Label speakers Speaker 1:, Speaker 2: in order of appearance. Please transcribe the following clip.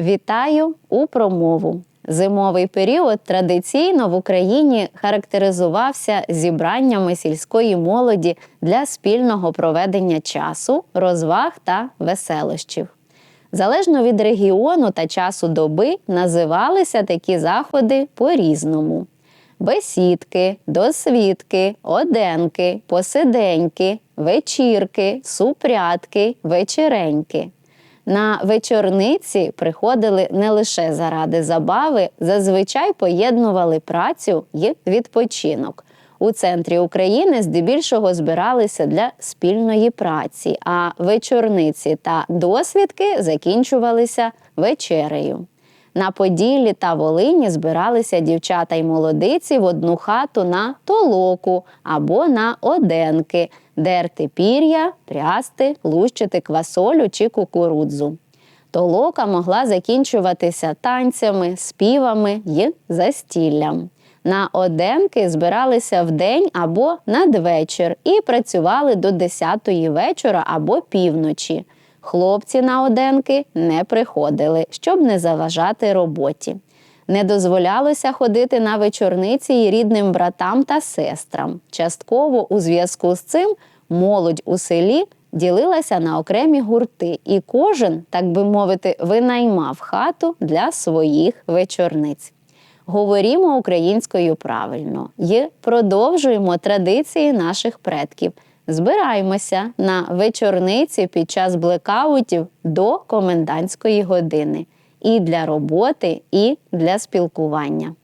Speaker 1: Вітаю у промову. Зимовий період традиційно в Україні характеризувався зібраннями сільської молоді для спільного проведення часу, розваг та веселощів. Залежно від регіону та часу доби називалися такі заходи по-різному: бесідки, досвідки, оденки, посиденьки, вечірки, супрятки, вечереньки. На вечорниці приходили не лише заради забави, зазвичай поєднували працю й відпочинок. У центрі України здебільшого збиралися для спільної праці, а вечорниці та досвідки закінчувалися вечерею. На Поділлі та Волині збиралися дівчата й молодиці в одну хату на толоку або на оденки, дерти пір'я, прясти, лущити квасолю чи кукурудзу. Толока могла закінчуватися танцями, співами й застіллям. На оденки збиралися вдень або надвечір і працювали до 10-ї вечора або півночі. Хлопці на оденки не приходили, щоб не заважати роботі. Не дозволялося ходити на вечорниці й рідним братам та сестрам. Частково у зв'язку з цим молодь у селі ділилася на окремі гурти, і кожен, так би мовити, винаймав хату для своїх вечорниць. Говорімо українською правильно і продовжуємо традиції наших предків. Збираємося на вечорниці під час блекаутів до комендантської години і для роботи, і для спілкування.